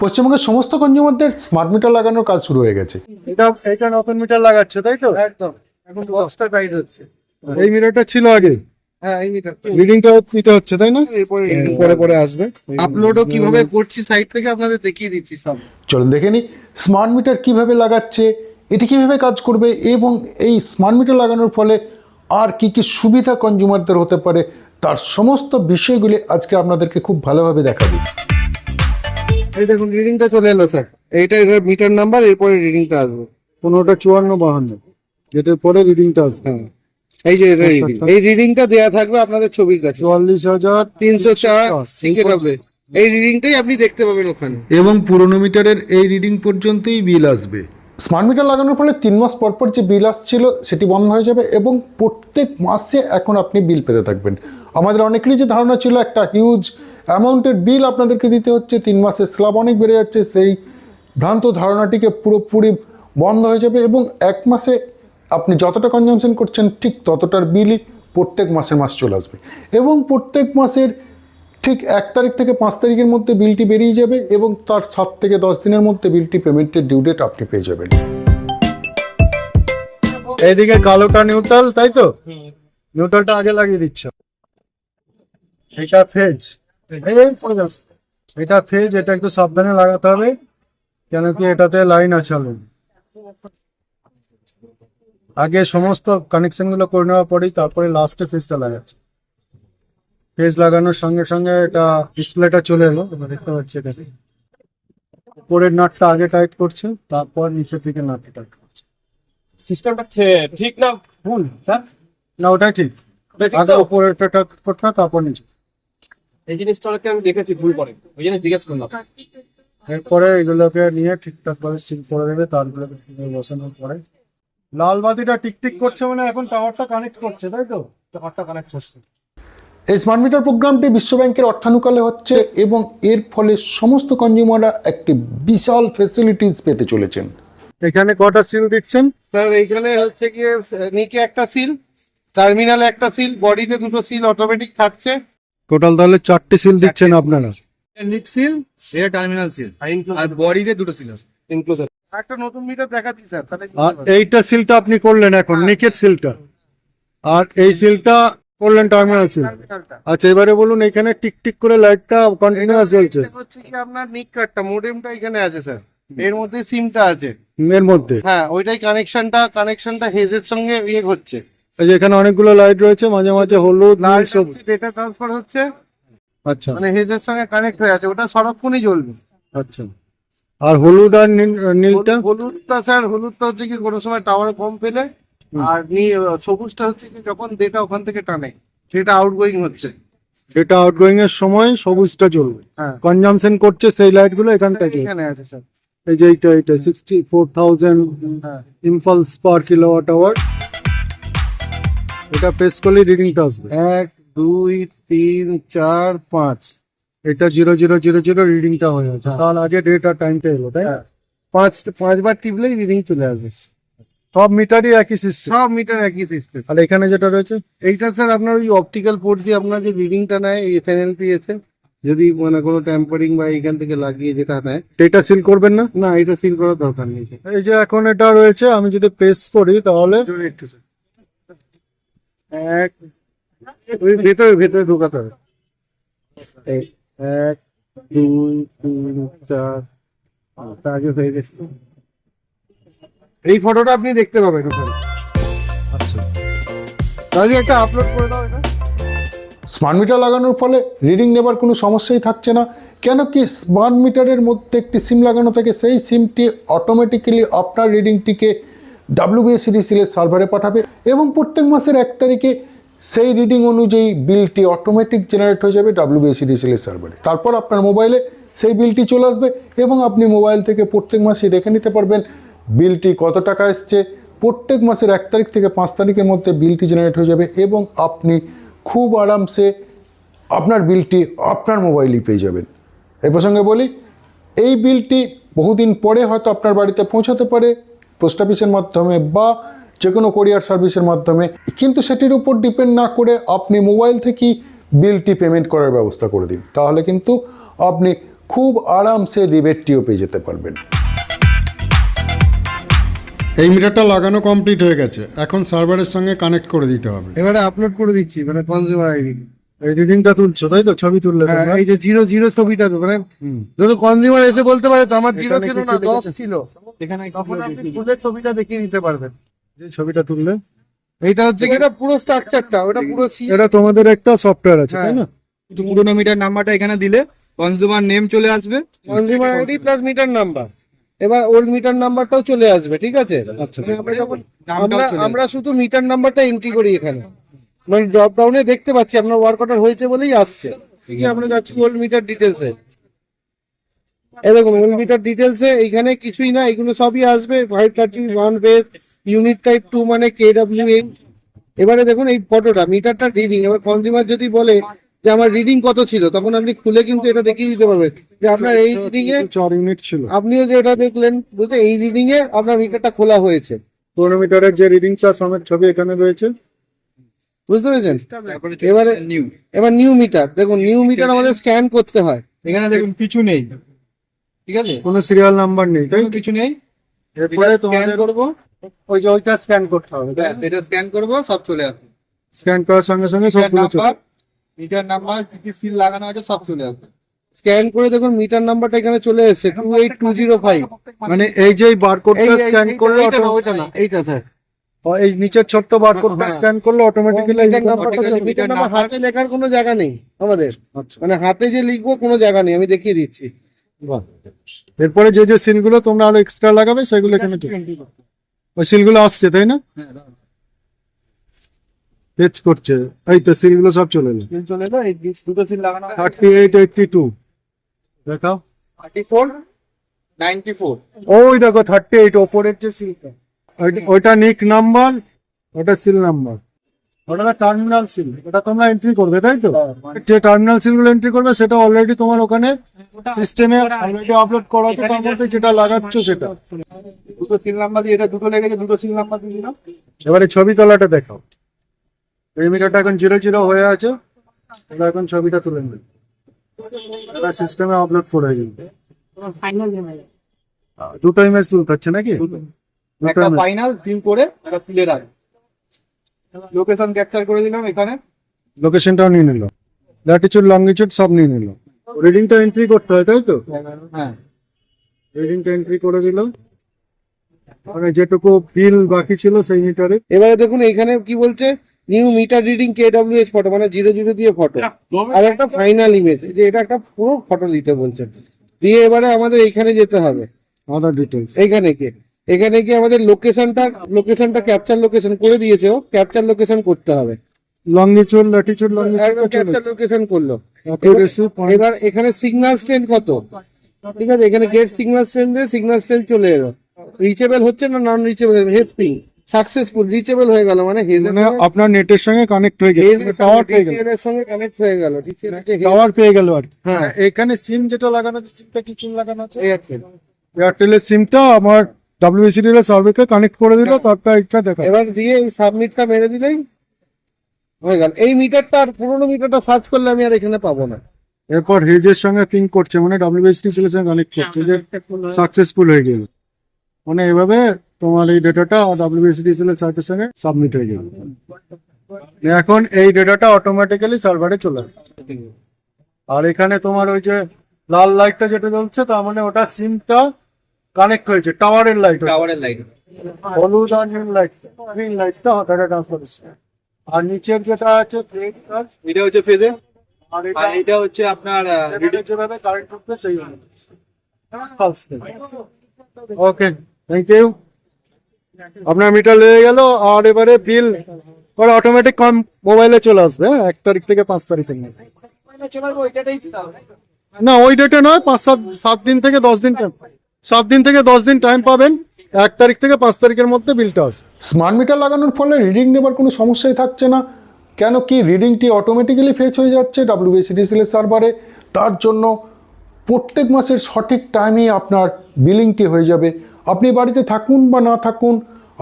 পশ্চিমবঙ্গের সমস্ত কনজিউমারদের smart meter লাগানোর কাজ শুরু হয়ে গেছে। এটা এটা নতুন মিটার লাগাচ্ছে তাই তো? একদম। এখন বক্সটা টাইট হচ্ছে। এই মিটারটা ছিল আগে? হ্যাঁ এই মিটার রিডিংটা নিতে হচ্ছে তাই না? পরে পরে আসবে। আপলোডও কীভাবে করছি সাইট থেকে আপনাদের দেখিয়ে দিচ্ছি সব। চলুন দেখে নিই স্মার্ট মিটার কীভাবে লাগাচ্ছে এটি কীভাবে কাজ করবে এবং এই স্মার্ট মিটার লাগানোর ফলে আর কি কি সুবিধা কনজিউমারদের হতে পারে তার সমস্ত বিষয়গুলি আজকে আপনাদেরকে খুব ভালোভাবে দেখাবো। এই দেখুন রিডিংটা চলে এলো স্যার এইটা এর মিটার নাম্বার এরপরে রিডিংটা আসবে। পনেরোটা চুয়ান্ন বাহান্ন। যেটার পরে রিডিংটা আসবে। হ্যাঁ। এই যে এটা রিডিং এই রিডিংটা দেয়া থাকবে আপনাদের ছবির কাছে। চুয়াল্লিশ হাজার তিনশো চার সিকেডাব্লিউ এই রিডিংটাই আপনি দেখতে পাবেন ওখানে। এবং পুরনো মিটারের এই রিডিং পর্যন্তই বিল আসবে। স্মার্ট মিটার লাগানোর ফলে তিন মাস পর পর যে বিল আসছিল সেটি বন্ধ হয়ে যাবে এবং প্রত্যেক মাসে এখন আপনি বিল পেতে থাকবেন। আমাদের অনেকেরই যে ধারণা ছিল একটা হিউজ অ্যামাউন্টের বিল আপনাদেরকে দিতে হচ্ছে তিন মাসের স্ল্যাব অনেক বেড়ে যাচ্ছে সেই ভ্রান্ত ধারণাটিকে পুরোপুরি বন্ধ হয়ে যাবে এবং এক মাসে আপনি যতটা কনজামশন করছেন ঠিক ততটার বিলই প্রত্যেক মাসের মাস চলে আসবে। এবং প্রত্যেক মাসের ঠিক এক তারিখ থেকে পাঁচ তারিখের মধ্যে বিলটি বেরিয়ে যাবে এবং তার সাত থেকে দশ দিনের মধ্যে বিলটি পেমেন্টের ডিউ ডেট আপনি পেয়ে যাবেন। এইদিকে কালোটা নিউট্রাল তাই তো? নিউট্রালটা আগে লাগিয়ে দিচ্ছ। এটা ফেজ এটা ফেজ এটা একটু সাবধানে লাগাতে হবে কেন কি এটাতে লাইন আছে। আগে সমস্ত কানেকশনগুলো করে নেওয়ার পরেই তারপরে লাস্টে ফেজটা লাগাচ্ছে। ফেজ লাগানোর সঙ্গে সঙ্গে এটা ডিসপ্লেটা চলে এলো দেখতে পাচ্ছি এটাতে উপরের নাটটা আগে টাইট করছে তারপর নিচের দিকে নাটটা টাইট করছে। সিস্টেমটা ঠিক না? ভুল স্যার? না ওটাই ঠিক। আগে? উপরেরটা টাইট করতে তারপর নিচে। এই জিনিসটাকে আমি দেখেছি ভুল করে। ওই জন্য জিজ্ঞেস করলাম। এরপরে এগুলোকে নিয়ে ঠিকঠাক ভাবে সিল করে দেবে ঠিকভাবে বসানোর পরে। লাল বাতিটা টিকটিক করছে মানে এখন টাওয়ারটা কানেক্ট করছে তাই তো? টাওয়ারটা কানেক্ট করছে। এই স্মার্ট মিটার প্রোগ্রামটি বিশ্বব্যাংকের অর্থানুকালে হচ্ছে এবং এর ফলে সমস্ত কনজিউমাররা একটি বিশাল ফেসিলিটিস পেতে চলেছেন। এখানে কটা সিল দিচ্ছেন? স্যার এইখানে হচ্ছে গিয়ে নিচে একটা সিল টার্মিনালে একটা সিল বডিতে দুটো সিল অটোমেটিক থাকছে। টোটাল তাহলে চারটে সিল দিচ্ছেন আপনারা। লিক সিল এটা টার্মিনাল সিল আর বডিতে দুটো সিল ইনক্লুসিভ একটা নতুন মিটার দেখাচ্ছি স্যার তাহলে আর এইটা সিলটা আপনি করলেন এখন নিকের সিলটা আর এই সিলটা করলেন টার্মিনাল সিল আচ্ছা এবারে বলুন এখানে টিকটিক করে লাইটটা কন্টিনিউয়াস জ্বলছে। হচ্ছে কি আপনার নিক কার্ডটা মোডেমটা এখানে আছে স্যার এর মধ্যে সিমটা আছে। এর মধ্যে। হ্যাঁ ওইটাই কানেকশনটা কানেকশনটা হেজের সঙ্গে ইয়ে হচ্ছে। এই যে এখানে অনেকগুলো লাইট রয়েছে মাঝে মাঝে হলুদ নীল সবুজ। ডেটা ট্রান্সফার হচ্ছে। আচ্ছা। মানে হেজের সঙ্গে কানেক্ট হয়ে আছে ওটা সারাক্ষণই জ্বলবে। আচ্ছা। আর হলুদ আর নীলটা? হলুদটা স্যার হলুদটা হচ্ছে কি কোনো সময় টাওয়ার কম পেলে আর সবুজটা হচ্ছে কি যখন ডেটা ওখান থেকে টানে সেটা আউটগোয়িং হচ্ছে। এটা আউটগোয়িং এর সময় সবুজটা জ্বলবে। হ্যাঁ। কনজামশন করছে সেই লাইটগুলো এখান থেকে। এখানে আছে স্যার। এই যে এইটা এইটা সিক্সটি ফোর থাউজেন্ড হ্যাঁ। ইম্পালস পার কিলোওয়াট আওয়ার এটা প্রেস করলে রিডিংটা আসবে। এক দুই তিন চার পাঁচ। এটা জিরো জিরো জিরো জিরো রিডিংটা হয়ে যাচ্ছে তার আগে ডেট আর টাইমটা এলো তাই? পাঁচ পাঁচবার টিপলেই রিডিং চলে আসবে। সব মিটারই একই সিস্টেম সব মিটার একই সিস্টেম আর এখানে যেটা রয়েছে? এইটা স্যার আপনার ওই অপটিক্যাল পোর্ট দিয়ে আপনার যে রিডিংটা নেয় এস এন এল পি এসে যদি মানে কোনো ট্যাম্পারিং বা এখান থেকে লাগিয়ে যেটা নেয়। এটা সিল করবেন না? না এটা সিল করার দরকার নেই। এই যে এখন এটা রয়েছে আমি যদি প্রেস করি তাহলে এক ওই ভেতরে ভেতরে ঢোকাতে হবে। এক দুই তিন চার আগে হয়ে গেছে। এই ফটোটা আপনি দেখতে পাবেন ওখানে। আচ্ছা। তাহলে একটা আপলোড করে দাও এটা। স্মার্ট মিটার লাগানোর ফলে রিডিং নেবার কোনো সমস্যাই থাকছে না। কেন কি স্মার্ট মিটারের মধ্যে একটি সিম লাগানো থাকে সেই সিমটি অটোমেটিক্যালি আপনার রিডিংটিকে ডাব্লিউবিএসিডি সিলের সার্ভারে পাঠাবে এবং প্রত্যেক মাসের এক তারিখে সেই রিডিং অনুযায়ী বিলটি অটোমেটিক জেনারেট হয়ে যাবে ডাব্লিউবিএসিডি সিলের সার্ভারে তারপর আপনার মোবাইলে সেই বিলটি চলে আসবে এবং আপনি মোবাইল থেকে প্রত্যেক মাসে দেখে নিতে পারবেন বিলটি কত টাকা এসছে। প্রত্যেক মাসের এক তারিখ থেকে পাঁচ তারিখের মধ্যে বিলটি জেনারেট হয়ে যাবে এবং আপনি খুব আরামসে আপনার বিলটি আপনার মোবাইলেই পেয়ে যাবেন। এই প্রসঙ্গে বলি, এই বিলটি বহুদিন পরে হয়তো আপনার বাড়িতে পৌঁছাতে পারে পোস্ট অফিসের মাধ্যমে বা যে কোনো কোরিয়ার সার্ভিসের মাধ্যমে কিন্তু সেটির উপর ডিপেন্ড না করে আপনি মোবাইল থেকেই বিলটি পেমেন্ট করার ব্যবস্থা করে দিন। তাহলে কিন্তু আপনি খুব আরামসে রিবেটটিও পেয়ে যেতে পারবেন। এই মিটারটা লাগানো কমপ্লিট হয়ে গেছে। এখন সার্ভারের সঙ্গে কানেক্ট করে দিতে হবে। এবারে আপলোড করে দিচ্ছি মানে কনজিউমার আইডি রিডিংটা তুলছো তাই তো? ছবি তুললে হ্যাঁ এই যে জিরো জিরো ছবিটা তো মানে হুম। ধরো কনজিউমার এসে বলতে পারে তো আমার জিরো ছিল না দশ ছিল। এখানে তখন আপনি খুলে ছবিটা দেখিয়ে দিতে পারবেন। যে ছবিটা তুললে? এইটা হচ্ছে কি এটা পুরো স্ট্রাকচারটা ওটা পুরো এটা তোমাদের একটা সফটওয়্যার আছে তাই না? একটু পুরোনো মিটার নাম্বারটা এখানে দিলে কনজিউমার নেম চলে আসবে। Consumer ID plus meter number এবার ওল্ড মিটার নাম্বারটাও চলে আসবে ঠিক আছে? আচ্ছা। মানে আমরা যখন আমরা আমরা শুধু মিটার নাম্বারটা এন্ট্রি করি এখানে। মানে ড্রপ ডাউনে দেখতে পাচ্ছি আপনার ওয়ার্ক অর্ডার হয়েছে বলেই আসছে। আমরা যাচ্ছি ওল্ড মিটার ডিটেলসে এরকম ওল্ড মিটার ডিটেলসে এইখানে কিছুই না এগুলো সবই আসবে five thirty one base unit type two মানে কে ডাব্লিউ এবারে দেখুন এই ফটোটা মিটারটা রিডিং এবার কনজিউমার যদি বলে যে আমার রিডিং কত ছিল তখন আপনি খুলে কিন্তু এটা দেখিয়ে দিতে পারবেন যে আপনার এই রিডিং এ চার ইউনিট ছিল। আপনিও যে এটা দেখলেন বুঝতে এই রিডিং এ আপনার মিটারটা খোলা হয়েছে। পনেরো মিটারের যে রিডিংটা সমেত ছবি এখানে রয়েছে বুঝতে পেরেছেন? এবারে নিউ এবার নিউ মিটার দেখুন নিউ মিটার আমাদের স্ক্যান করতে হয়। এখানে দেখুন কিছু নেই। ঠিক আছে? কোনো সিরিয়াল নাম্বার নেই তাই কিছু নেই? এরপরে স্ক্যান তোমাদের করব। ওই যে ওইটা স্ক্যান করতে হবে এটা স্ক্যান করব সব চলে আসবে। স্ক্যান করার সঙ্গে সঙ্গে সব চলে নাম্বার মিটার নাম্বার কি কি সিল লাগানো আছে সব চলে আসবে। স্ক্যান করে দেখুন মিটার নাম্বারটা এখানে চলে এসেছে two eight two zero five মানে এই যে বারকোডটা স্ক্যান করলে ওইটা না এইটা স্যার এই নিচের ছোট্ট বারকোডটা। স্ক্যান করলে অটোমেটিক্যালি মিটার নাম্বার হাতে লেখার কোনো জায়গা নেই আমাদের। আচ্ছা। মানে হাতে যে লিখব কোনো জায়গা নেই আমি দেখিয়ে দিচ্ছি। এরপরে যে যে সিলগুলো তোমরা আরও এক্সট্রা লাগাবে সেগুলো এখানে ওই সিলগুলো আসছে তাই না? হ্যাঁ, পেজ করছে। এই তো সিলগুলো সব চলে এলো। চলে এলো এই দুটো সিল লাগানো থার্টি এইট এইটটি টু দেখাও। থার্টি ফোর নাইনটি ফোর ওই দেখো থার্টি এইট ওপরের যে সিলটা। ওইটা নিক নাম্বার ওটা সিল নাম্বার ওটা টার্মিনাল সিল ওটা তোমরা এন্ট্রি করবে তাই তো? যে টার্মিনাল সিলগুলো এন্ট্রি করবে সেটা অলরেডি তোমার ওখানে সিস্টেমে অলরেডি আপলোড করা আছে তার মধ্যে যেটা লাগাচ্ছ সেটা। দুটো সিল নাম্বার দিয়ে এটা দুটো লেগেছে দুটো সিল নাম্বার দিয়ে দিলাম। এবারে ছবি তোলাটা দেখাও। এই মিটারটা এখন জিরো জিরো হয়ে আছে ওরা এখন ছবিটা তুলে নেবে। এটা সিস্টেমে আপলোড করে দিবে। দুটো ইমেজ তুলতে হচ্ছে নাকি? একটা ফাইনাল সিল করে একটা সিলে রাখ লোকেশন ক্যাপচার করে দিলাম এখানে। লোকেশনটাও নিয়ে নিল। ল্যাটিচিউড লঙ্গিচিউড সব নিয়ে নিল। রিডিংটা এন্ট্রি করতে হয় তাই তো? হ্যাঁ। রিডিংটা এন্ট্রি করে দিল মানে যেটুকু বিল বাকি ছিল সেই মিটারে এবারে দেখুন এখানে কি বলছে? New meter reading K W S photo মানে জিরো জিরো দিয়ে ফটো আর একটা ফাইনাল ইমেজ যে এটা একটা পুরো ফটো দিতে বলছে। দিয়ে এবারে আমাদের এইখানে যেতে হবে। আদার ডিটেলস এইখানে কি এখানে কি আমাদের লোকেশনটা লোকেশনটা ক্যাপচার লোকেশন করে দিয়েছে ও। ক্যাপচার লোকেশন করতে হবে। লঙ্গিচিউড ল্যাটিচিউড একদম ক্যাপচার লোকেশন করল। এবার এখানে সিগন্যাল স্ট্রেন্থ কত? ঠিক আছে এখানে গেট সিগন্যাল স্ট্রেন্থ দিয়ে সিগন্যাল স্ট্রেন্থ চলে এলো। রিচেবল হচ্ছে না নন রিচেবল হেসপিং সাকসেসফুল রিচেবল হয়ে গেল মানে হেজের মানে আপনার নেটের সঙ্গে কানেক্ট হয়ে গেছে টাওয়ার পেয়ে গেল। এর সঙ্গে কানেক্ট হয়ে গেল টাওয়ার পেয়ে গেল আর কি। হ্যাঁ। এখানে সিম যেটা লাগানো আছে সিমটা কি সিম লাগানো আছে? এয়ারটেল এয়ারটেলের সিমটা আমার ডাব্লিউসিডি এর সার্ভেকে কানেক্ট করে দিল তারটা এটা দেখা এবার দিয়ে এই সাবমিটটা মেরে দিলেই হয়ে গেল। এই মিটারটা আর পুরোনো মিটারটা সার্চ করলে আমি আর এখানে পাবো না। এরপর হেজের সঙ্গে পিং করছে মানে ডাব্লিউএসডি এর সঙ্গে কানেক্ট করছে যে সাকসেসফুল হয়ে গেল। মানে এভাবে তোমার এই ডেটাটা ডাব্লিউএসডি এর সার্ভের সঙ্গে সাবমিট হয়ে গেল। এখন এই ডেটাটা অটোমেটিক্যালি সার্ভারে চলে যাচ্ছে আর এখানে তোমার ওই যে লাল লাইটটা যেটা জ্বলছে তার মানে ওটা সিমটা কানেক্ট হয়েছে টাওয়ারের লাইট টাওয়ারের লাইট হলুদ আর নীল লাইট গ্রিন লাইটটা ডাটা ট্রান্সফার আর নিচের যেটা আছে এটা হচ্ছে ফেজে আর এটা হচ্ছে আপনার রিডিং যেভাবে কারেন্ট ঢুকবে সেই ওকে থ্যাংক ইউ আপনার মিটার লেগে গেল আর এবারে বিল পরে অটোমেটিক কম মোবাইলে চলে আসবে হ্যাঁ? এক তারিখ থেকে পাঁচ তারিখের মধ্যে। না ওই ডেটে নয় পাঁচ সাত সাত দিন থেকে দশ দিন টাইম সাত দিন থেকে দশ দিন টাইম পাবেন। এক তারিখ থেকে পাঁচ তারিখের মধ্যে বিলটা আসবে স্মার্ট মিটার লাগানোর ফলে রিডিং নেবার কোনো সমস্যাই থাকছে না। কেন কি রিডিংটি অটোমেটিক্যালি ফেচ হয়ে যাচ্ছে ডাব্লিউবিসিডিসিএল সার্ভারে তার জন্য প্রত্যেক মাসের সঠিক টাইমেই আপনার বিলিংটি হয়ে যাবে। আপনি বাড়িতে থাকুন বা না থাকুন,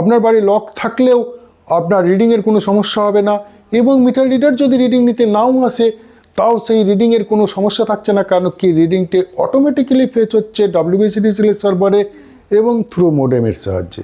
আপনার বাড়ি লক থাকলেও আপনার রিডিংয়ের কোনো সমস্যা হবে না। এবং মিটার রিডার যদি রিডিং নিতে নাও আসে তাও সেই রিডিংয়ের কোনো সমস্যা থাকছে না, কারণ কি রিডিংটি অটোমেটিক্যালি ফেচ হচ্ছে ডাব্লিউবিসি ডিসিএল সার্ভারে এবং থ্রু মোডেমের সাহায্যে।